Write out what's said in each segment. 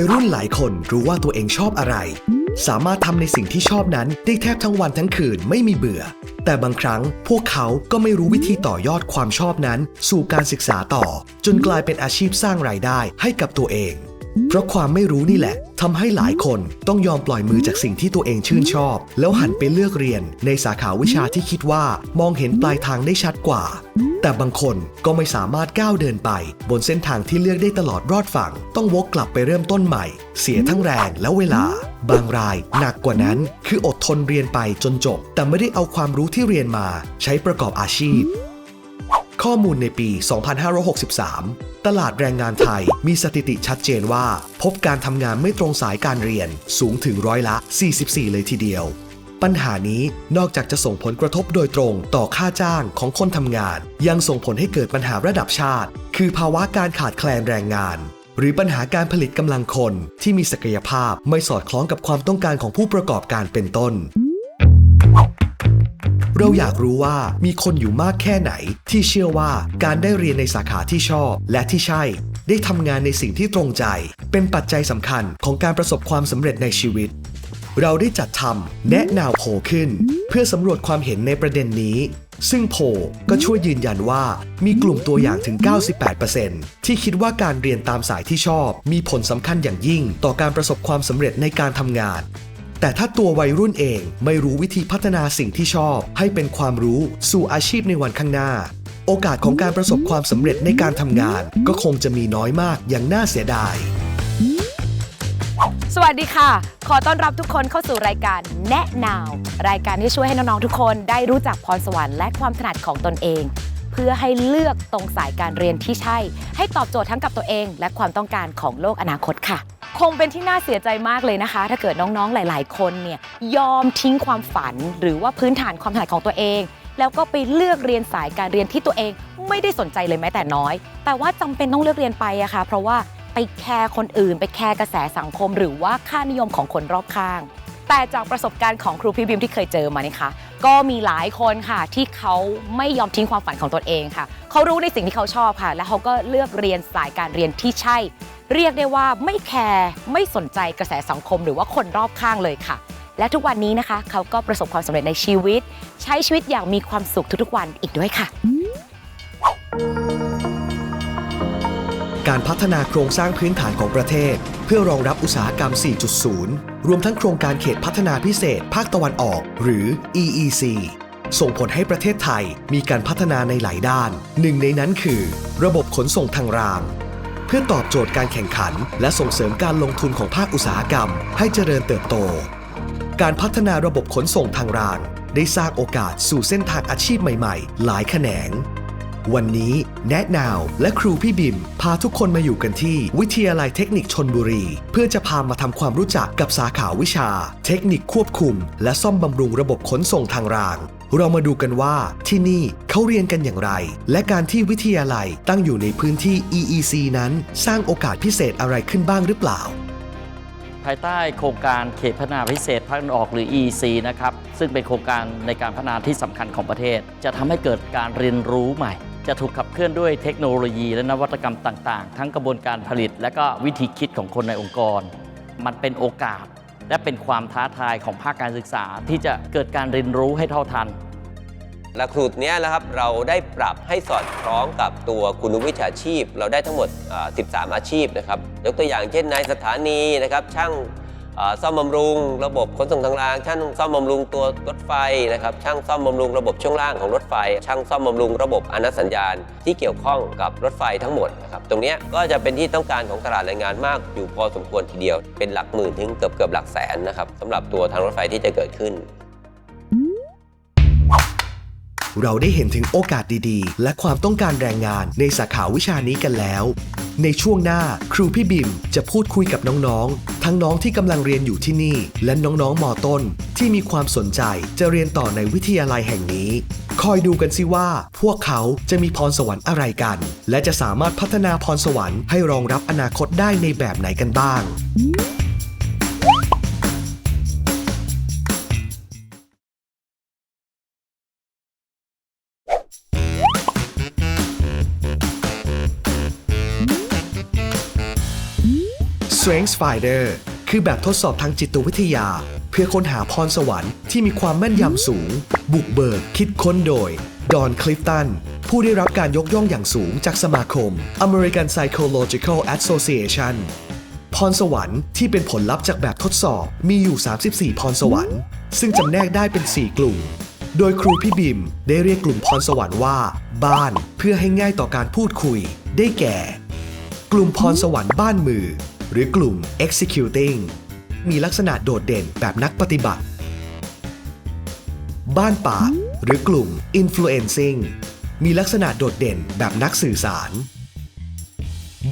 วัยรุ่นหลายคนรู้ว่าตัวเองชอบอะไร สามารถทำในสิ่งที่ชอบนั้นได้แทบทั้งวันทั้งคืนไม่มีเบื่อ แต่บางครั้งพวกเขาก็ไม่รู้วิธีต่อยอดความชอบนั้น สู่การศึกษาต่อ จนกลายเป็นอาชีพสร้างรายได้ให้กับตัวเอง เพราะความไม่รู้นี่แหละทำให้หลายคนต้องยอมปล่อยมือจากสิ่งที่ตัวเองชื่นชอบ แล้วหันไปเลือกเรียนในสาขาวิชาที่คิดว่ามองเห็นปลายทางได้ชัดกว่า แต่บางคนก็ไม่สามารถก้าวเดินไป บนเส้นทางที่เลือกได้ตลอดรอดฝั่ง ต้องวกกลับไปเริ่มต้นใหม่ เสียทั้งแรงและเวลา บางรายหนักกว่านั้น คืออดทนเรียนไปจนจบ แต่ไม่ได้เอาความรู้ที่เรียนมา ใช้ประกอบอาชีพ ข้อมูลในปี 2563 ตลาดแรงงานไทยมีสถิติชัดเจนว่า พบการทำงานไม่ตรงสายการเรียนสูงถึงร้อยละ 44 เลยทีเดียว ปัญหานี้นอกจากจะส่งผลกระทบโดยตรงต่อค่าจ้างของคนทำงาน ยังส่งผลให้เกิดปัญหาระดับชาติ คือภาวะการขาดแคลนแรงงาน หรือปัญหาการผลิตกำลังคนที่มีศักยภาพไม่สอดคล้องกับความต้องการของผู้ประกอบการเป็นต้น เราอยากรู้ว่ามีคนอยู่มากแค่ไหน ที่เชื่อว่าการได้เรียนในสาขาที่ชอบ และที่ใช่ ได้ทำงานในสิ่งที่ตรงใจ เป็นปัจจัยสำคัญของการประสบความสำเร็จในชีวิต เราได้จัดทำแนะนาวโพลขึ้น เพื่อสำรวจความเห็นในประเด็นนี้ ซึ่งโพลก็ช่วยยืนยันว่ามีกลุ่มตัวอย่างถึง 98%ที่คิดว่าการเรียนตามสายที่ชอบ มีผลสำคัญอย่างยิ่งต่อการประสบความสำเร็จในการทำงาน แต่ถ้าตัววัยรุ่นเองไม่รู้วิธีพัฒนาสิ่งที่ชอบ ให้เป็นความรู้สู่อาชีพในวันข้างหน้า โอกาสของการประสบความสำเร็จในการทำงาน ก็คงจะมีน้อยมากอย่างน่าเสียดาย สวัสดีค่ะ ขอต้อนรับทุกคนเข้าสู่รายการแนะนาว รายการที่ช่วยให้น้อง ๆ ทุกคนได้รู้จักพรสวรรค์และความถนัดของตนเอง พื่อให้เลือกตรงสายการเรียนที่ใช่ ให้ตอบโจทย์ทั้งกับตัวเอง และความต้องการของโลกอนาคตค่ะ คงเป็นที่น่าเสียใจมากเลยนะคะ ถ้าเกิดน้องๆหลาย ๆ คนเนี่ยยอมทิ้งความฝัน หรือว่าพื้นฐานความถนัดของตัวเอง แล้วก็ไปเลือกเรียนสายการเรียนที่ตัวเองไม่ได้สนใจเลยแม้แต่น้อย แต่ว่าจำเป็นต้องเลือกเรียนไปอะค่ะ เพราะว่าไปแคร์คนอื่น ไปแคร์กระแสสังคม หรือว่าค่านิยมของคนรอบข้าง แต่จากประสบการณ์ของครูพี่บิมที่เคยเจอมานี่ค่ะ ก็มีหลายคนค่ะที่เขาไม่ยอมทิ้งความฝันของตนเองค่ะ เขารู้ในสิ่งที่เขาชอบค่ะ และเขาก็เลือกเรียนสายการเรียนที่ใช่ เรียกได้ว่าไม่แคร์ไม่สนใจกระแสสังคม หรือว่าคนรอบข้างเลยค่ะ และทุกวันนี้นะคะ เขาก็ประสบความสำเร็จในชีวิต ใช้ชีวิตอย่างมีความสุขทุกๆวันอีกด้วยค่ะ การพัฒนาโครงสร้างพื้นฐานของประเทศ เพื่อรองรับอุตสาหกรรม 4.0 รวมทั้งโครงการเขตพัฒนาพิเศษ ภาคตะวันออก หรือ EEC ส่งผลให้ประเทศไทยมีการพัฒนาในหลายด้าน หนึ่งในนั้นคือ ระบบขนส่งทางราง เพื่อตอบโจทย์การแข่งขัน และส่งเสริมการลงทุนของภาคอุตสาหกรรม ให้เจริญเติบโต การพัฒนาระบบขนส่งทางราง ได้สร้างโอกาสสู่เส้นทางอาชีพใหม่ ๆ หลายแขนง วันนี้แนะนาวและครูพี่บิม พาทุกคนมาอยู่กันที่ วิทยาลัยเทคนิคชนบุรี เพื่อจะพามาทำความรู้จักกับสาขาวิชา เทคนิคควบคุม และซ่อมบำรุงระบบขนส่งทางราง เรามาดูกันว่าที่นี่เขาเรียนกันอย่างไร และการที่วิทยาลัยตั้งอยู่ในพื้นที่ EEC นั้น สร้างโอกาสพิเศษอะไรขึ้นบ้างหรือเปล่าภายใต้โครงการเขตพัฒนาพิเศษภาคตะวันออกหรือ EEC นะครับ ซึ่งเป็นโครงการในการพัฒนาที่สำคัญของประเทศ จะทำให้เกิดการเรียนรู้ใหม่ จะถูกขับเคลื่อนด้วยเทคโนโลยีและนวัตกรรมต่าง ๆ ทั้งกระบวนการผลิต และก็วิธีคิดของคนในองค์กร มันเป็นโอกาส และเป็นความท้าทายของภาคการศึกษา ที่จะเกิดการเรียนรู้ให้เท่าทันหลักสูตรนี้นะครับเราได้ปรับให้สอดคล้องกับตัวคุณวิชาชีพ เราได้ทั้งหมด 13 อาชีพนะครับยกตัวอย่างเช่นนายสถานีนะครับช่าง ซ่อมบำรุงระบบขนส่งทางราง ช่างซ่อมบำรุงตัวรถไฟนะครับ ช่างซ่อมบำรุงระบบช่วงล่างของรถไฟ ช่างซ่อมบำรุงระบบอนุสัญญาณ ที่เกี่ยวข้องกับรถไฟทั้งหมดนะครับ ตรงนี้ก็จะเป็นที่ต้องการของตลาดแรงงานมากอยู่พอสมควรทีเดียว เป็นหลักหมื่นถึงเกือบเกือบหลักแสนนะครับสำหรับตัวทางรถไฟที่จะเกิดขึ้น เราได้เห็นถึงโอกาสดีๆ และความต้องการแรงงานในสาขาวิชานี้กันแล้ว ในช่วงหน้าครูพี่บิมจะพูดคุยกับน้องๆ ทั้งน้องที่กำลังเรียนอยู่ที่นี่ และน้องๆมอต้น ที่มีความสนใจจะเรียนต่อในวิทยาลัยแห่งนี้ คอยดูกันสิว่า พวกเขาจะมีพรสวรรค์อะไรกัน และจะสามารถพัฒนาพรสวรรค์ให้รองรับอนาคตได้ในแบบไหนกันบ้าง Strength Finder คือแบบทดสอบทางจิตวิทยา เพื่อค้นหาพรสวรรค์ที่มีความแม่นยำสูง บุกเบิกคิดค้นโดย ดอนคลิฟตัน ผู้ได้รับการยกย่องอย่างสูงจากสมาคม American Psychological Association พรสวรรค์ที่เป็นผลลัพธ์จากแบบทดสอบมีอยู่ 34 พรสวรรค์ ซึ่งจำแนกได้เป็น 4 กลุ่ม โดยครูพี่บิมได้เรียกกลุ่มพรสวรรค์ว่า บ้านเพื่อให้ง่ายต่อการพูดคุย ได้แก่ กลุ่มพรสวรรค์บ้านมือ หรือกลุ่ม executing มีลักษณะโดดเด่นแบบนักปฏิบัติ บ้านป่าหรือกลุ่ม influencing มีลักษณะโดดเด่นแบบนักสื่อสาร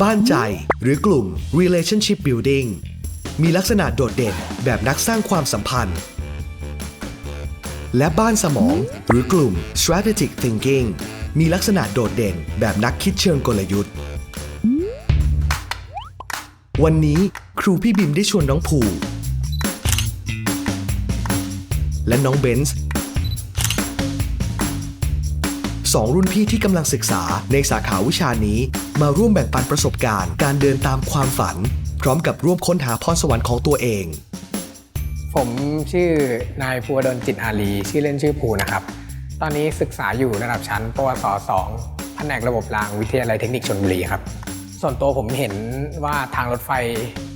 บ้านใจหรือกลุ่ม relationship building มีลักษณะโดดเด่นแบบนักสร้างความสัมพันธ์ และบ้านสมองหรือกลุ่ม strategic thinking มีลักษณะโดดเด่นแบบนักคิดเชิงกลยุทธ์ วันนี้ครูพี่บิมได้ชวนน้องภู และน้องเบนซ์สองรุ่นพี่ที่กำลังศึกษาในสาขาวิชานี้ มาร่วมแบ่งปันประสบการณ์ การเดินตามความฝัน พร้อมกับร่วมค้นหาพรสวรรค์ของตัวเอง ผมชื่อนายภูวดลจิตอารีชื่อเล่นชื่อภูนะครับ ตอนนี้ศึกษาอยู่ระดับชั้นปวส 2 แผนกระบบรางวิทยาลัยเทคนิคชลบุรีครับ ส่วนตัวผมเห็นว่าทางรถไฟ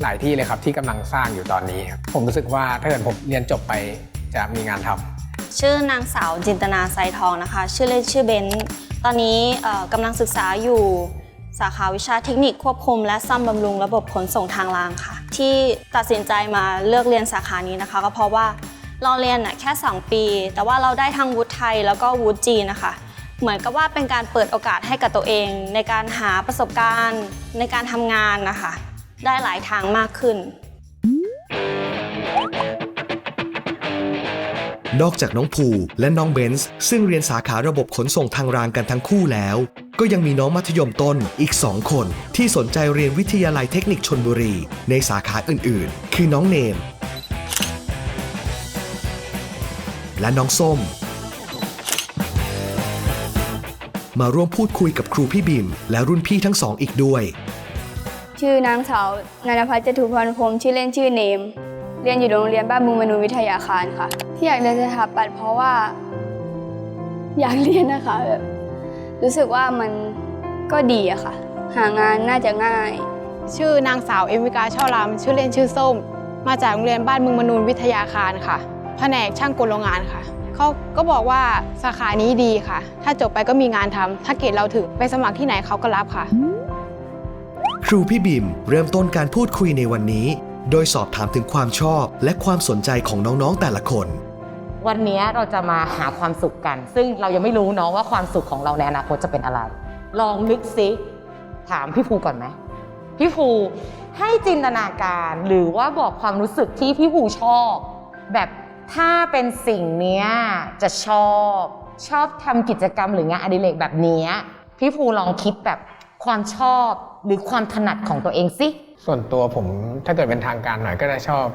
หลายที่เลยครับ ที่กำลังสร้างอยู่ตอนนี้ครับผมรู้สึกว่าถ้าเกิดผมเรียนจบไปจะมีงานทำชื่อนางสาวจินตนาไซทองนะคะ ชื่อเล่นชื่อเบนซ์ตอนนี้เอ่อกำลังศึกษาอยู่สาขาวิชาเทคนิคควบคุม และซ่อมบำรุงระบบขนส่งทางรางค่ะ ที่ตัดสินใจมาเลือกเรียนสาขานี้นะคะ ก็เพราะว่าเราเรียนน่ะแค่ 2 ปี แต่ว่าเราได้ทั้งวุฒิไทยแล้วก็วุฒิจีนนะคะ เหมือนกับว่าเป็นการเปิดโอกาสให้กับตัวเอง ในการหาประสบการณ์ ในการทำงานนะคะ ได้หลายทางมากขึ้น นอกจากน้องภูและน้องเบนซ์ซึ่งเรียนสาขาระบบขนส่งทางรางกันทั้งคู่แล้ว ก็ยังมีน้องมัธยมต้นอีก 2 คน ที่สนใจเรียนวิทยาลัยเทคนิคชนบุรี ในสาขาอื่นๆ คือน้องเนม และน้องส้ม มาร่วมพูดคุยกับครูพี่บิมและรุ่นพี่ทั้งสองอีกด้วย ชื่อนางสาวนันทพัฒน์จตุพรพรหมชื่อเล่นชื่อเนม เรียนอยู่โรงเรียนบ้านมุงมนูวิทยาคารค่ะ ที่อยากเรียนสถาปัตย์เพราะว่า อยากเรียนนะคะแบบรู้สึกว่ามันก็ดีอะค่ะ หางานน่าจะง่าย ชื่อนางสาวเอมิกาช่อรำชื่อเล่นชื่อส้ม มาจากโรงเรียนบ้านเมืองมนูนวิทยาคารค่ะ แผนกช่างกลโรงงานค่ะ เขาก็บอกว่าสาขานี้ดีค่ะ ถ้าจบไปก็มีงานทำถ้าเกรดเราถึงไปสมัครที่ไหนเขาก็รับค่ะ ครูพี่บิมเริ่มต้นการพูดคุยในวันนี้ โดยสอบถามถึงความชอบและความสนใจของน้องๆแต่ละคน วันนี้เราจะมาหาความสุขกัน ซึ่งเรายังไม่รู้เนาะว่าความสุขของเราในอนาคตจะเป็นอะไร ลองนึกซิถามพี่ภูก่อนไหมพี่ภูให้จินตนาการหรือว่าบอกความรู้สึกที่พี่ภูชอบ แบบ ถ้าเป็นสิ่งเนี้ยจะชอบชอบทำกิจกรรมหรืองานอดิเรกแบบเนี้ยพี่ภูลองคิดแบบความชอบหรือความถนัดของตัวเองสิ ส่วนตัวผมถ้าเกิดเป็นทางการหน่อยก็จะชอบ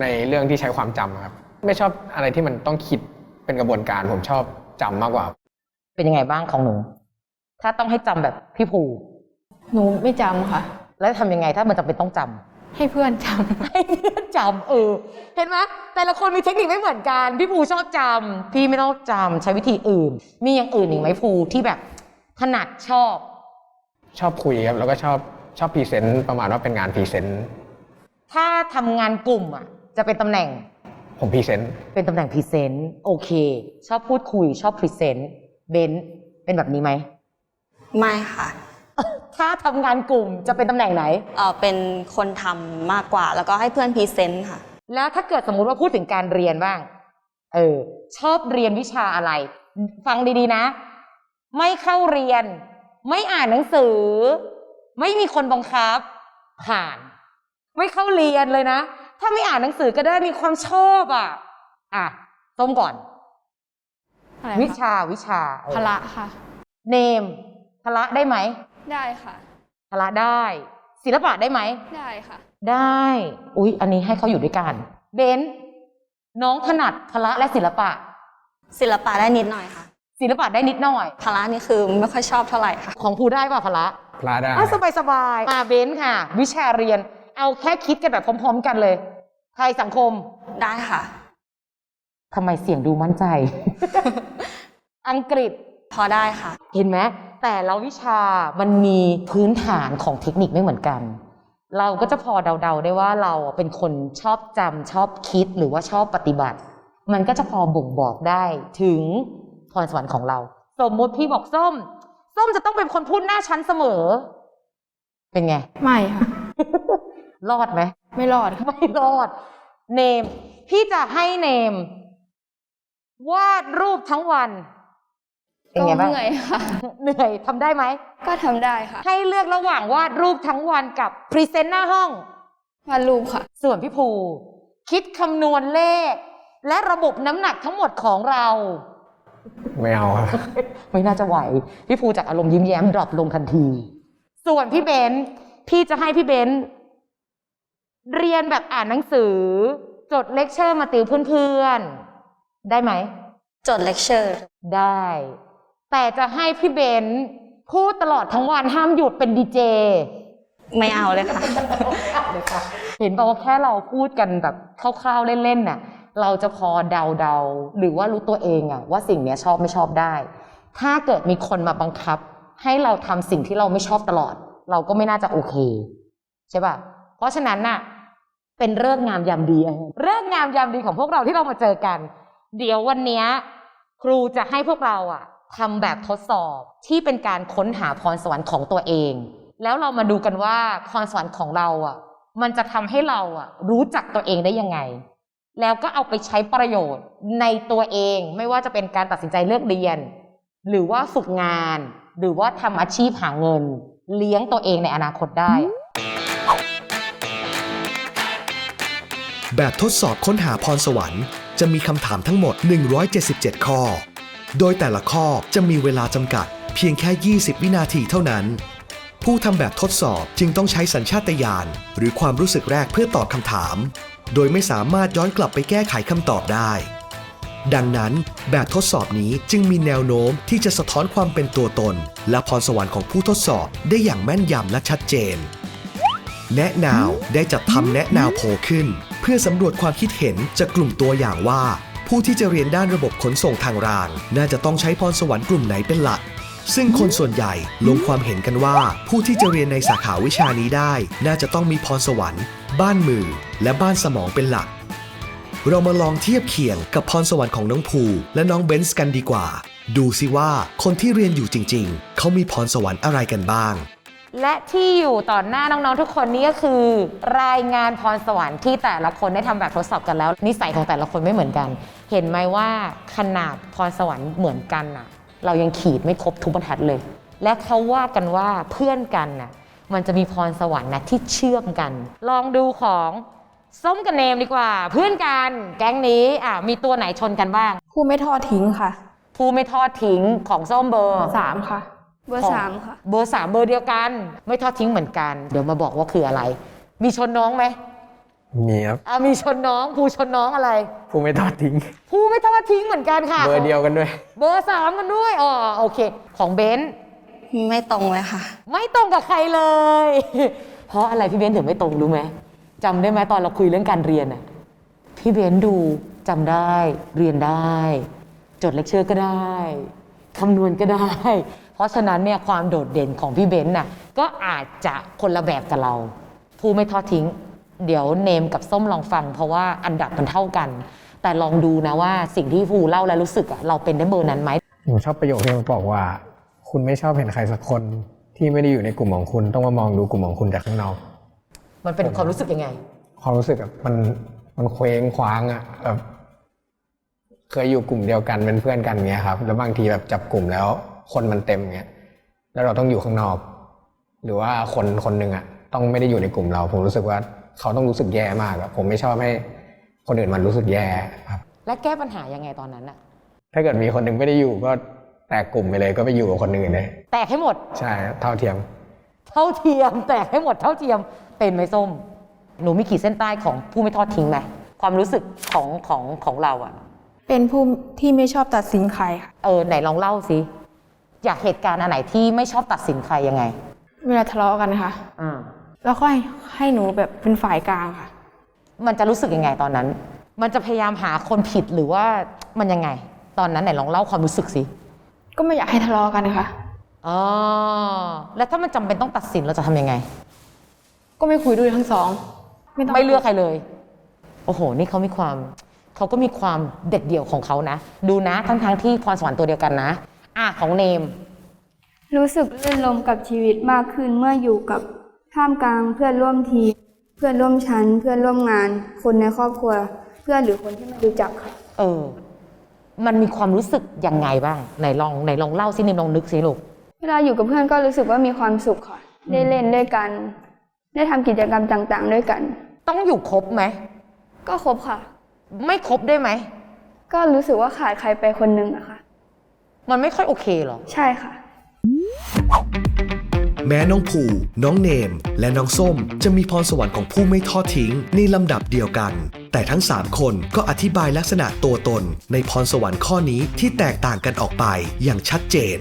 ในเรื่องที่ใช้ความจำครับ ไม่ชอบอะไรที่มันต้องคิดเป็นกระบวนการผมชอบจำมากกว่า เป็นยังไงบ้างของหนู ถ้าต้องให้จำแบบพี่ภู หนูไม่จำค่ะ แล้วทำยังไงถ้ามันจำเป็นต้องจำให้เพื่อนจให้เพื่อน จำเออ เห็นไหมแต่ละคนมีเทคนิคไม่เหมือนกัน พี่ภูชอบจำพี่ไม่ต้องจำใช้วิธีอื่น มีอย่างอื่นอีกไหมภูที่แบบถนัดชอบ ชอบคุยครับแล้วก็ชอบชอบพรีเซนต์ประมาณว่าเป็นงานพรีเซนต์ถ้าทำงานกลุ่มอะ จะเป็นตำแหน่ง ผมพรีเซนต์เป็นตำแหน่งพรีเซนต์โอเค ชอบพูดคุยชอบพรีเซนต์เบนซ์เป็นแบบนี้ไหมไม่ค่ะ ถ้าทำงานกลุ่มจะเป็นตำแหน่งไหน เอ่อเป็นคนทำมากกว่า แล้วก็ให้เพื่อนพรีเซนต์ค่ะ แล้วถ้าเกิดสมมุติว่าพูดถึงการเรียนบ้าง เออ ชอบเรียนวิชาอะไร ฟังดีๆนะ ไม่เข้าเรียน ไม่อ่านหนังสือ ไม่มีคนบังคับ ผ่าน ไม่เข้าเรียนเลยนะ ถ้าไม่อ่านหนังสือก็ได้มีความชอบอะ อะต้มก่อนำอะไรวิคะชาวิชาเออพละค่ะ เนมพละได้ไหม ได้ค่ะพละได้ ศิลปะได้ไหม ได้ค่ะ ได้ อุ๊ย อันนี้ให้เขาอยู่ด้วยกัน เบนซ์น้องถนัดพละและศิลปะ ศิลปะได้นิดหน่อยค่ะศิลปะได้นิดหน่อย พละนี่คือไม่ค่อยชอบเท่าไหร่ค่ะ ของภูได้ป่ะพละพลาได้ อะสบายสบายๆอะเบนซ์ค่ะ วิชาเรียน เอาแค่คิดกันแบบพร้อมๆกันเลยไทยสังคมได้ค่ะ ทำไมเสียงดูมั่นใจ อังกฤษพอได้ค่ะ เห็นไหม แต่ละวิชามันมีพื้นฐานของเทคนิคไม่เหมือนกัน เราก็จะพอเดาๆได้ว่าเราอะเป็นคนชอบจำชอบคิดหรือว่าชอบปฏิบัติ มันก็จะพอบ่งบอกได้ถึงพรสวรรค์ของเรา สมมุติพี่บอกส้ม ส้มจะต้องเป็นคนพูดหน้าชั้นเสมอ เป็นไง ไม่ค่ะ รอดไหม ไม่รอดค่ะไม่รอด เนม พี่จะให้เนม วาดรูปทั้งวัน เป็นก็ไงบ้าง เหนื่อยค่ะ เหนื่อยทำได้ไหม ก็ทำได้ค่ะให้เลือกระหว่างวาดรูปทั้งวันกับพรีเซนต์หน้าห้อง วาดรูปค่ะ ส่วนพี่ภู คิดคำนวณเลข และระบบน้ำหนักทั้งหมดของเรา ไม่เอาครับ ไม่น่าจะไหว พี่ภูจากอารมณ์ยิ้มแย้มดรอปลงทันที ส่วนพี่เบนซ์พี่จะให้พี่เบนซ์เรียนแบบอ่านหนังสือ จดเลคเชอร์มาติวเพื่อนๆ ได้ไหม จดเลคเชอร์ ได้ แต่จะให้พี่เบนซ์พูดตลอดทั้งวันห้ามหยุดเป็นดีเจ ไม่เอาเลยค่ะ เห็นบอกว่าแค่เราพูดกันแบบคร่าวๆเล่นๆน่ะเราจะพอเดาๆ หรือว่ารู้ตัวเองอะว่าสิ่งเนี้ยชอบไม่ชอบได้ ถ้าเกิดมีคนมาบังคับ ให้เราทำสิ่งที่เราไม่ชอบตลอด เราก็ไม่น่าจะโอเค ใช่ป่ะ เพราะฉะนั้นน่ะ เป็นเรื่องงามยามดีเรื่องงามยามดีของพวกเราที่เรามาเจอกัน เดี๋ยววันเนี้ยครูจะให้พวกเราอะ ทำแบบทดสอบที่เป็นการค้นหาพรสวรรค์ของตัวเอง แล้วเรามาดูกันว่าพรสวรรค์ของเราอะ มันจะทำให้เราอะ รู้จักตัวเองได้ยังไง แล้วก็เอาไปใช้ประโยชน์ในตัวเองไม่ว่าจะเป็นการตัดสินใจเลือกเรียน หรือว่าฝึกงาน หรือว่าทำอาชีพหาเงิน เลี้ยงตัวเองในอนาคตได้ แบบทดสอบค้นหาพรสวรรค์จะมีคำถามทั้งหมด 177 ข้อ โดยแต่ละข้อจะมีเวลาจำกัดเพียงแค่ 20 วินาทีเท่านั้น ผู้ทำแบบทดสอบจึงต้องใช้สัญชาตญาณหรือความรู้สึกแรกเพื่อตอบคำถาม โดยไม่สามารถย้อนกลับไปแก้ไขคำตอบได้ ดังนั้นแบบทดสอบนี้จึงมีแนวโน้มที่จะสะท้อนความเป็นตัวตน และพรสวรรค์ของผู้ทดสอบได้อย่างแม่นยำและชัดเจน แนะนาวได้จัดทำแนะนาวโพลขึ้น เพื่อสำรวจความคิดเห็นจากกลุ่มตัวอย่างว่า ผู้ที่จะเรียนด้านระบบขนส่งทางราง น่าจะต้องใช้พรสวรรค์กลุ่มไหนเป็นหลัก ซึ่งคนส่วนใหญ่ลงความเห็นกันว่า ผู้ที่จะเรียนในสาขาวิชานี้ได้ น่าจะต้องมีพรสวรรค์ บ้านมือ และบ้านสมองเป็นหลัก เรามาลองเทียบเคียงกับพรสวรรค์ของน้องภูและน้องเบนซ์กันดีกว่า ดูสิว่าคนที่เรียนอยู่จริง ๆ เขามีพรสวรรค์อะไรกันบ้าง และที่อยู่ต่อหน้าน้องๆทุกคนนี้ก็คือ รายงานพรสวรรค์ที่แต่ละคนได้ทำแบบทดสอบกันแล้ว นิสัยของแต่ละคนไม่เหมือนกัน เห็นไหมว่าขนาดพรสวรรค์เหมือนกันน่ะ เรายังขีดไม่ครบทุกบรรทัดเลย และเขาว่ากันว่าเพื่อนกันน่ะมันจะมีพรสวรรค์นะที่เชื่อมกัน ลองดูของส้มกับเนมดีกว่า เพื่อนกันแก๊งนี้อะมีตัวไหนชนกันบ้างผู้ไม่ทอดทิ้งค่ะผู้ไม่ทอดทิ้งของส้มเบอร์สามค่ะ เบอร์สามค่ะ เบอร์สามเบอร์เดียวกัน ไม่ทอดทิ้งเหมือนกัน เดี๋ยวมาบอกว่าคืออะไร มีชนน้องไหมมีครับอะมีชนน้องภูชนน้องอะไรผู้ไม่ทอดทิ้งภูไม่ทอดทิ้งเหมือนกันค่ะ เบอร์เดียวกันด้วย เบอร์สามกันด้วยอ๋อโอเค ของเบนซ์ไม่ตรงเลยค่ะ ไม่ตรงกับใครเลย เพราะอะไรพี่เบนซ์ถึงไม่ตรงรู้ไหมจำได้ไหมตอนเราคุยเรื่องการเรียนอะพี่เบนซ์ดูจำได้เรียนได้ จดเลคเชอร์ก็ได้ คำนวณก็ได้ เพราะฉะนั้นเนี่ยความโดดเด่นของพี่เบนซ์น่ะก็อาจจะคนละแบบกับเราภูไม่ทอดทิ้ง เดี๋ยวเนมกับส้มลองฟัง เพราะว่าอันดับมันเท่ากัน แต่ลองดูนะว่าสิ่งที่ภูเล่าแล้วรู้สึกอะเราเป็นได้เบอร์นั้นไหม ผมชอบประโยคที่มันบอกว่า คุณไม่ชอบเห็นใครสักคนที่ไม่ได้อยู่ในกลุ่มของคุณต้องมามองดูกลุ่มของคุณจากข้างนอก มันเป็นความรู้สึกยังไง ความรู้สึกแบบมันมันเคว้งคว้างอะแบบ เคยอยู่กลุ่มเดียวกันเป็นเพื่อนกันเงี้ยครับ แล้วบางทีแบบจับกลุ่มแล้วคนมันเต็มเงี้ยแล้วเราต้องอยู่ข้างนอก หรือว่าคนคนหนึ่งอะต้องไม่ได้อยู่ในกลุ่มเรา ผมรู้สึกว่าเขาต้องรู้สึกแย่มากอะผมไม่ชอบให้คนอื่นมันรู้สึกแย่ครับ และแก้ปัญหายังไงตอนนั้นอะถ้าเกิดมีคนหนึ่งไม่ได้อยู่ก็แตกกลุ่มไปเลยก็ไปอยู่กับคนอื่นเลย แตกให้หมด ใช่เท่าเทียม เท่าเทียม แตกให้หมดเท่าเทียมเป็นไหมส้ม หนูมีขีดเส้นใต้ของผู้ไม่ทอดทิ้งไหมความรู้สึกของของของเราอะ เป็นผู้ที่ไม่ชอบตัดสินใครค่ะ เออไหนลองเล่าสิอยากเหตุการณ์อันไหนที่ไม่ชอบตัดสินใครยังไงเวลาทะเลาะกันค่ะ อ่าแล้วก็ให้ให้หนูแบบเป็นฝ่ายกลางค่ะ มันจะรู้สึกยังไงตอนนั้น มันจะพยายามหาคนผิดหรือว่ามันยังไง ตอนนั้นไหนลองเล่าความรู้สึกสิก็ไม่อยากให้ทะเลาะกันค่ะอ๋อแล้วถ้ามันจำเป็นต้องตัดสินเราจะทำยังไง ก็ไม่คุยด้วยทั้งสองต้องไม่เลือกใครเลย โอ้โห นี่เขามีความ เขาก็มีความเด็ดเดี่ยวของเขานะ ดูนะทั้งทงๆที่พรสวรรค์ตัวเดียวกันนะ อะของเนม รู้สึกลื่นลมกับชีวิตมากขึ้นเมื่ออยู่กับท่ามกลางเพื่อนร่วมทีมเพื่อนร่วมชั้น เพื่อนร่วมงาน คนในครอบครัว เพื่อนหรือคนที่ไม่รู้จักค่ะเออ มันมีความรู้สึกยังไงบ้างไหนลองไหนลองเล่าสิเนมลองนึกสิลูกเวลาอยู่กับเพื่อนก็รู้สึกว่ามีความสุขค่ะ ได้เล่นด้วยกัน ได้ทำกิจกรรมต่างๆ ด้วยกัน ต้องอยู่ครบไหมก็ครบค่ะ ไม่ครบได้ไหม ก็รู้สึกว่าขาดใครไปคนหนึ่งอะค่ะ มันไม่ค่อยโอเคหรอ ใช่ค่ะ แม้น้องภูน้องเนม และน้องส้ม จะมีพรสวรรค์ของผู้ไม่ทอดทิ้งในลำดับเดียวกัน แต่ทั้ง 3 คนก็อธิบายลักษณะตัวตน ในพรสวรรค์ข้อนี้ที่แตกต่างกันออกไปอย่างชัดเจน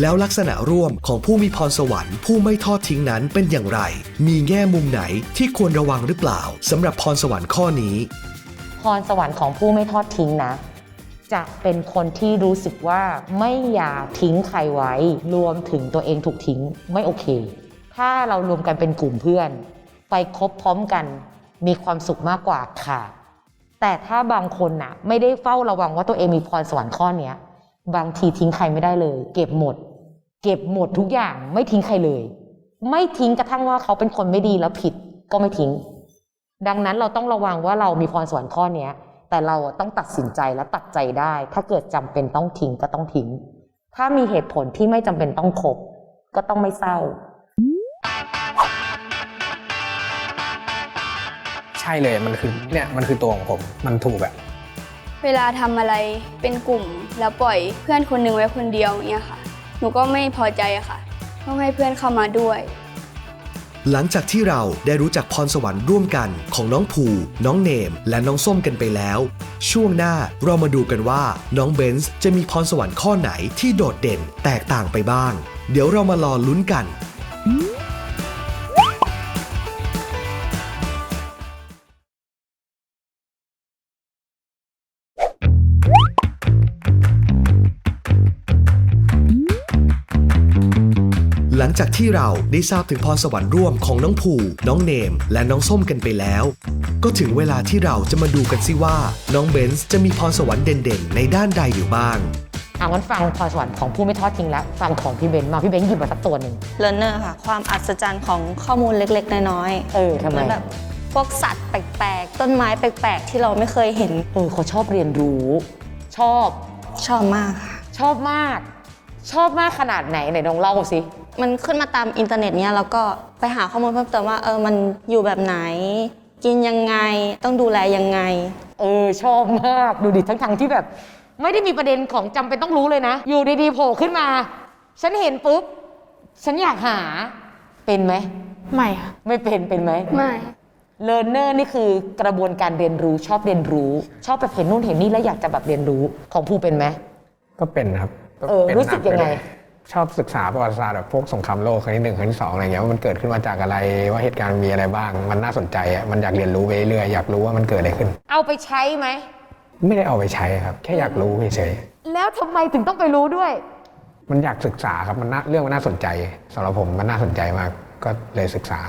แล้วลักษณะร่วมของผู้มีพรสวรรค์ผู้ไม่ทอดทิ้งนั้นเป็นอย่างไร มีแง่มุมไหนที่ควรระวังหรือเปล่าสำหรับพรสวรรค์ข้อนี้ พรสวรรค์ของผู้ไม่ทอดทิ้งนะ จะเป็นคนที่รู้สึกว่าไม่อยากทิ้งใครไว้ รวมถึงตัวเองถูกทิ้งไม่โอเค ถ้าเรารวมกันเป็นกลุ่มเพื่อน ไปคบพร้อมกันมีความสุขมากกว่าค่ะ แต่ถ้าบางคนน่ะ ไม่ได้เฝ้าระวังว่าตัวเองมีพรสวรรค์ข้อเนี้ยบางทีทิ้งใครไม่ได้เลย เก็บหมด เก็บหมดทุกอย่างไม่ทิ้งใครเลย ไม่ทิ้งกระทั่งว่าเขาเป็นคนไม่ดีแล้วผิดก็ไม่ทิ้ง ดังนั้นเราต้องระวังว่าเรามีพรสวรรค์ข้อเนี้ยแต่เราอะต้องตัดสินใจและตัดใจได้ ถ้าเกิดจำเป็นต้องทิ้งก็ต้องทิ้ง ถ้ามีเหตุผลที่ไม่จำเป็นต้องคบก็ต้องไม่เศร้า ใช่เลยมันคือเนี่ยมันคือตัวของผมมันถูกอะเวลาทำอะไรเป็นกลุ่มแล้วปล่อยเพื่อนคนหนึ่งไว้คนเดียวอย่างเงี้ยค่ะ หนูก็ไม่พอใจอะค่ะ ต้องให้เพื่อนเข้ามาด้วย หลังจากที่เราได้รู้จักพรสวรรค์ร่วมกันของน้องภู น้องเนม และน้องส้มกันไปแล้ว ช่วงหน้าเรามาดูกันว่าน้องเบนซ์จะมีพรสวรรค์ข้อไหนที่โดดเด่นแตกต่างไปบ้าง เดี๋ยวเรามารอลุ้นกัน จากที่เราได้ทราบถึงพรสวรรค์ร่วมของน้องภูน้องเนม และน้องส้มกันไปแล้ว ก็ถึงเวลาที่เราจะมาดูกันสิว่า น้องเบนซ์จะมีพรสวรรค์เด่นๆ ในด้านใดอยู่บ้างอะงั้นฟังพรสวรรค์ของผู้ไม่ทอดทิ้งแล้วฟังของพี่เบนซ์มาพี่เบนซ์หยิบมาสักตัวหนึ่ง เล a ร์เนอร์ค่ะ ความอัศจรรย์ของข้อมูลเล็กๆ น้อยๆเออทำไมเหมือนแบบพวกสัตว์แปลกๆ ต้นไม้แปลกๆ ที่เราไม่เคยเห็นเออเขาชอบเรียนรู้ ชอบชอบมากค่ะ ชอบมาก ชอบมากขนาดไหนไหนลองเล่าสิ มันขึ้นมาตามอินเทอร์เน็ตเนี่ยแล้วก็ไปหาข้อมูลเพิ่มเติมว่าเออมันอยู่แบบไหน กินยังไงต้องดูแลยังไง เออชอบมากดูดิทั้งทงๆที่แบบ ไม่ได้มีประเด็นของจำเป็นต้องรู้เลยนะ อยู่ดีๆโผล่ขึ้นมา ฉันเห็นปุ๊บ ฉันอยากหาเป็นไหม ไม่ค่ะไม่เป็นเป็นไหม ไม่เลิร์นเนอร์นี่คือกระบวนการเรียนรู้ชอบเรียนรู้ ชอบแบบเห็นนู่นเห็นนี่แล้วอยากจะแบบเรียนรู้ของภูเป็นไหม ก็เป็นครับก็เออป็นรู้สึกยังไงหนัปเล ชอบศึกษาประวัติศาสตร์แบบพวกสงครามโลกครั้งที่หนึ่งครั้งที่สองอะไรเงี้ยว่ามันเกิดขึ้นมาจากอะไรว่าเหตุการณ์มีอะไรบ้าง มันน่าสนใจอะมันอยากเรียนรู้ไปเรื่อยอยากรู้ว่ามันเกิดอะไรขึ้น เอาไปใช้ไหมไม่ได้เอาไปใช้ครับ แค่อยากรู้เฉยแล้วทำไมถึงต้องไปรู้ด้วย ๆมันอยากศึกษาครับมันน่าเรื่องมันน่าสนใจสำหรับผมมันน่าสนใจมากก็เลยศึกษา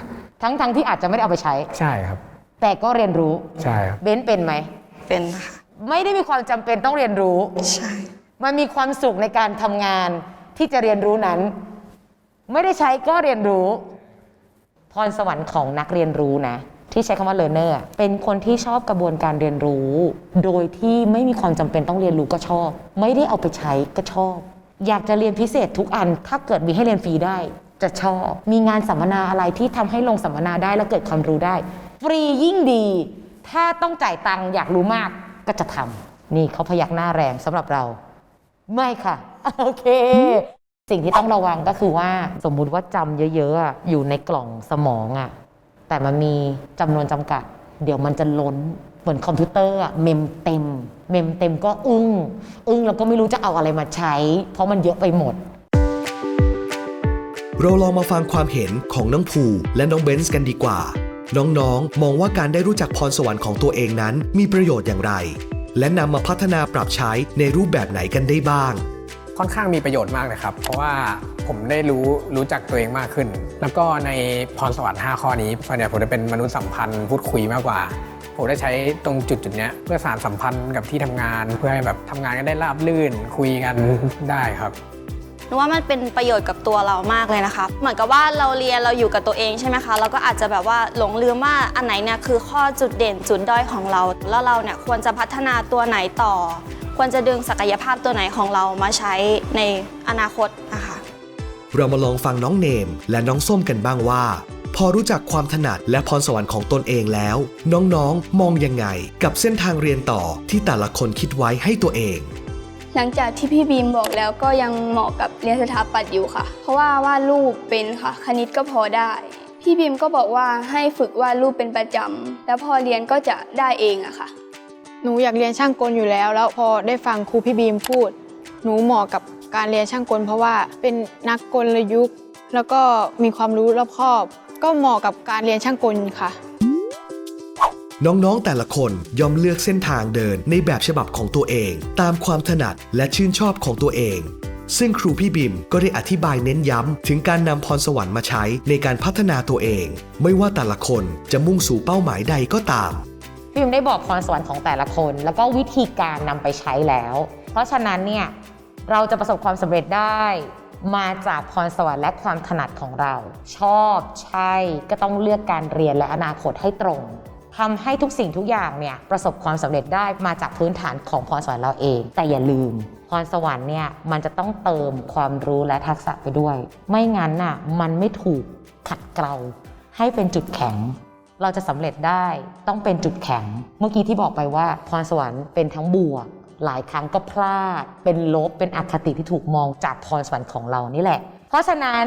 ทั้งๆทที่อาจจะไม่ได้เอาไปใช้ ใช่ครับ แต่ก็เรียนรู้ใช่ครับ เบนซ์เป็นไหม เป็นค่ะ ไม่ได้มีความจำเป็นต้องเรียนรู้ ใช่ มันมีความสุขในการทำงาน ที่จะเรียนรู้นั้น ไม่ได้ใช้ก็เรียนรู้ พรสวรรค์ของนักเรียนรู้นะ ที่ใช้คำว่า learner อะเป็นคนที่ชอบกระบวนการเรียนรู้ โดยที่ไม่มีความจำเป็นต้องเรียนรู้ก็ชอบ ไม่ได้เอาไปใช้ก็ชอบ อยากจะเรียนพิเศษทุกอัน ถ้าเกิดมีให้เรียนฟรีได้ จะชอบ มีงานสัมมนาอะไรที่ทำให้ลงสัมมนาได้แล้วเกิดความรู้ได้ ฟรียิ่งดี ถ้าต้องจ่ายตังค์อยากรู้มากก็จะทำนี่เขาพยักหน้าแรงสำหรับเรา ไม่ค่ะ โอเค สิ่งที่ต้องระวังก็คือว่าสมมุติว่าจำเยอะๆอะอยู่ในกล่องสมองอะแต่มันมีจำนวนจำกัด เดี๋ยวมันจะล้นเหมือนคอมพิวเตอร์อะเมมเต็ม เมมเต็มก็อึ้ง อึ้งแล้วก็ไม่รู้จะเอาอะไรมาใช้ เพราะมันเยอะไปหมด เราลองมาฟังความเห็นของน้องภูและน้องเบนซ์กันดีกว่า น้องๆ มองว่าการได้รู้จักพรสวรรค์ของตัวเองนั้น มีประโยชน์อย่างไร และนำมาพัฒนาปรับใช้ในรูปแบบไหนกันได้บ้าง ค่อนข้างมีประโยชน์มากเลยครับ เพราะว่าผมได้รู้รู้จักตัวเองมากขึ้น แล้วก็ในพรสวรรค์5ข้อนี้ส่วนใหญ่ผมจะเป็นมนุษยสัมพันธ์พูดคุยมากกว่าผมได้ใช้ตรงจุดจุดๆเนี้ยเพื่อสานสัมพันธ์กับที่ทำงาน เพื่อให้แบบทำงานกันได้ราบรื่นคุยกันได้ครับหนูว่ามันเป็นประโยชน์กับตัวเรามากเลยนะคะ เหมือนกับว่าเราเรียนเราอยู่กับตัวเองใช่ไหมคะ เราก็อาจจะแบบว่าหลงลืมว่าอันไหนเนี่ยคือข้อจุดเด่นจุดด้อยของเรา แล้วเราเนี่ยควรจะพัฒนาตัวไหนต่อ ควรจะดึงศักยภาพตัวไหนของเรามาใช้ในอนาคตนะคะเรามาลองฟังน้องเนม และน้องส้มกันบ้างว่า พอรู้จักความถนัดและพรสวรรค์ของตนเองแล้ว น้องๆ มองยังไง กับเส้นทางเรียนต่อที่แต่ละคนคิดไว้ให้ตัวเอง หลังจากที่พี่บีมบอกแล้วก็ยังเหมาะกับเรียนสถาปัตย์อยู่ค่ะ เพราะว่าวาดรูปเป็นค่ะ คณิตก็พอได้ พี่บีมก็บอกว่าให้ฝึกวาดรูปเป็นประจำแล้วพอเรียนก็จะได้เองอะค่ะ หนูอยากเรียนช่างกลอยู่แล้ว แล้วพอได้ฟังครูพี่บีมพูด หนูเหมาะกับการเรียนช่างกล เพราะว่าเป็นนักกลยุทธ์แล้วก็มีความรู้รอบคอบ ก็เหมาะกับการเรียนช่างกลค่ะ น้องๆแต่ละคนย่อมเลือกเส้นทางเดินในแบบฉบับของตัวเอง ตามความถนัดและชื่นชอบของตัวเอง ซึ่งครูพี่บิมก็ได้อธิบายเน้นย้ำ ถึงการนำพรสวรรค์มาใช้ในการพัฒนาตัวเอง ไม่ว่าแต่ละคนจะมุ่งสู่เป้าหมายใดก็ตาม พี่พิมได้บอกพรสวรรค์ของแต่ละคน แล้วก็วิธีการนำไปใช้แล้ว เพราะฉะนั้นเนี่ยเราจะประสบความสำเร็จได้ มาจากพรสวรรค์และความถนัดของเรา ชอบใช่ก็ต้องเลือกการเรียนและอนาคตให้ตรงทำให้ทุกสิ่งทุกอย่างเนี่ยประสบความสำเร็จได้มาจากพื้นฐานของพรสวรรค์เราเอง แต่อย่าลืม พรสวรรค์เนี่ยมันจะต้องเติมความรู้และทักษะไปด้วย ไม่งั้นน่ะมันไม่ถูกขัดเกลาให้เป็นจุดแข็ง เราจะสำเร็จได้ต้องเป็นจุดแข็ง เมื่อกี้ที่บอกไปว่าพรสวรรค์เป็นทั้งบวก หลายครั้งก็พลาด เป็นลบเป็นอคติที่ถูกมองจากพรสวรรค์ของเรานี่แหละ เพราะฉะนั้น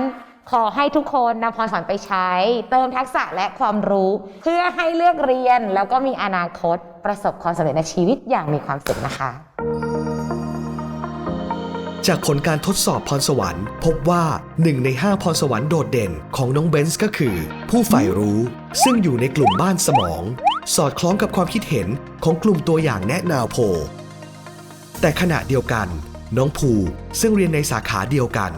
ขอให้ทุกคนนำพรสวรรค์ไปใช้ เติมทักษะและความรู้ เพื่อให้เลือกเรียนแล้วก็มีอนาคตประสบความสำเร็จในชีวิตอย่างมีความสุขนะคะ จากผลการทดสอบพรสวรรค์ พบว่า1ใน 5 พรสวรรค์โดดเด่นของน้องเบนซ์ก็คือ ผู้ใฝ่รู้ ซึ่งอยู่ในกลุ่มบ้านสมอง สอดคล้องกับความคิดเห็นของกลุ่มตัวอย่างแนะนาวโพลแต่ขณะเดียวกัน น้องภูซึ่งเรียนในสาขาเดียวกัน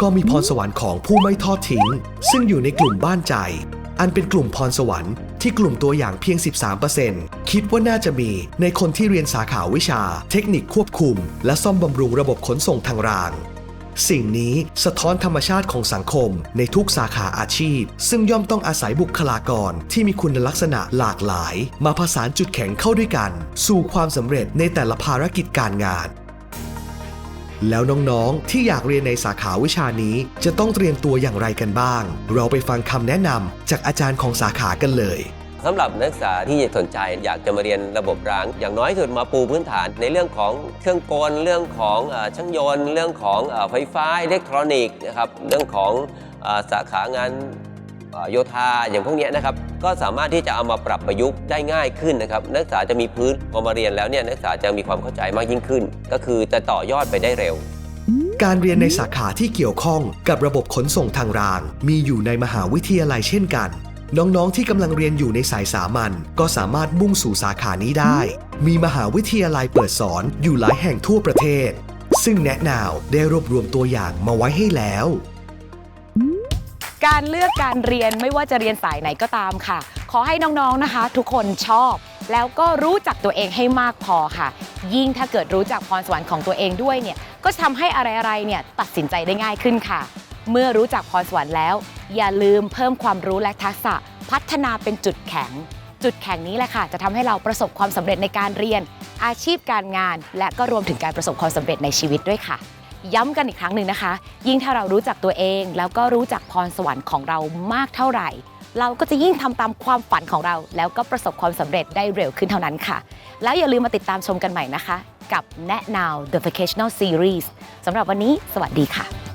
ก็มีพรสวรรค์ของผู้ไม่ทอดทิ้ง ซึ่งอยู่ในกลุ่มบ้านใจ อันเป็นกลุ่มพรสวรรค์ที่กลุ่มตัวอย่างเพียง 13% คิดว่าน่าจะมีในคนที่เรียนสาขาวิชา เทคนิคควบคุม และซ่อมบำรุงระบบขนส่งทางราง สิ่งนี้สะท้อนธรรมชาติของสังคมในทุกสาขาอาชีพ ซึ่งย่อมต้องอาศัยบุคลากรที่มีคุณลักษณะหลากหลาย มาผสานจุดแข็งเข้าด้วยกัน สู่ความสำเร็จในแต่ละภารกิจการงานแล้วน้องๆ ที่อยากเรียนในสาขาวิชานี้ จะต้องเตรียมตัวอย่างไรกันบ้าง เราไปฟังคำแนะนำจากอาจารย์ของสาขากันเลย สำหรับนักศึกษาที่สนใจอยากจะมาเรียนระบบราง อย่างน้อยสุดมาปูพื้นฐาน ในเรื่องของเครื่องกล เรื่องของช่างยนต์ เรื่องของไฟฟ้าอิเล็กทรอนิกส์นะครับเรื่องของสาขางานโยธาอย่างพวกนี้นะครับก็สามารถที่จะเอามาปรับประยุกต์ได้ง่ายขึ้นนะครับนักศึกษาจะมีพื้นพอมาเรียนแล้วเนี่ยนักศึกษาจะมีความเข้าใจมากยิ่งขึ้น ก็คือจะต่อยอดไปได้เร็ว การเรียนในสาขาที่เกี่ยวข้องกับระบบขนส่งทางราง มีอยู่ในมหาวิทยาลัยเช่นกัน น้องๆที่กำลังเรียนอยู่ในสายสามัญก็สามารถมุ่งสู่สาขานี้ได้ มีมหาวิทยาลัยเปิดสอนอยู่หลายแห่งทั่วประเทศ ซึ่งแนะนาวได้รวบรวมตัวอย่างมาไว้ให้แล้ว การเลือกการเรียนไม่ว่าจะเรียนสายไหนก็ตามค่ะ ขอให้น้องๆนะคะ ทุกคนชอบ แล้วก็รู้จักตัวเองให้มากพอค่ะ ยิ่งถ้าเกิดรู้จักพรสวรรค์ของตัวเองด้วยเนี่ยก็ทำให้อะไรๆเนี่ยตัดสินใจได้ง่ายขึ้นค่ะ เมื่อรู้จักพรสวรรค์แล้ว อย่าลืมเพิ่มความรู้และทักษะพัฒนาเป็นจุดแข็ง จุดแข็งนี้แหละค่ะ จะทำให้เราประสบความสำเร็จในการเรียน อาชีพการงาน และก็รวมถึงการประสบความสำเร็จในชีวิตด้วยค่ะ ย้ำกันอีกครั้งหนึ่งนะคะ ยิ่งถ้าเรารู้จักตัวเอง แล้วก็รู้จักพรสวรรค์ของเรามากเท่าไหร่เราก็จะยิ่งทำตามความฝันของเรา แล้วก็ประสบความสำเร็จได้เร็วขึ้นเท่านั้นค่ะ แล้วอย่าลืมมาติดตามชมกันใหม่นะคะ กับแนะนาว The Vocational Series สำหรับวันนี้ สวัสดีค่ะ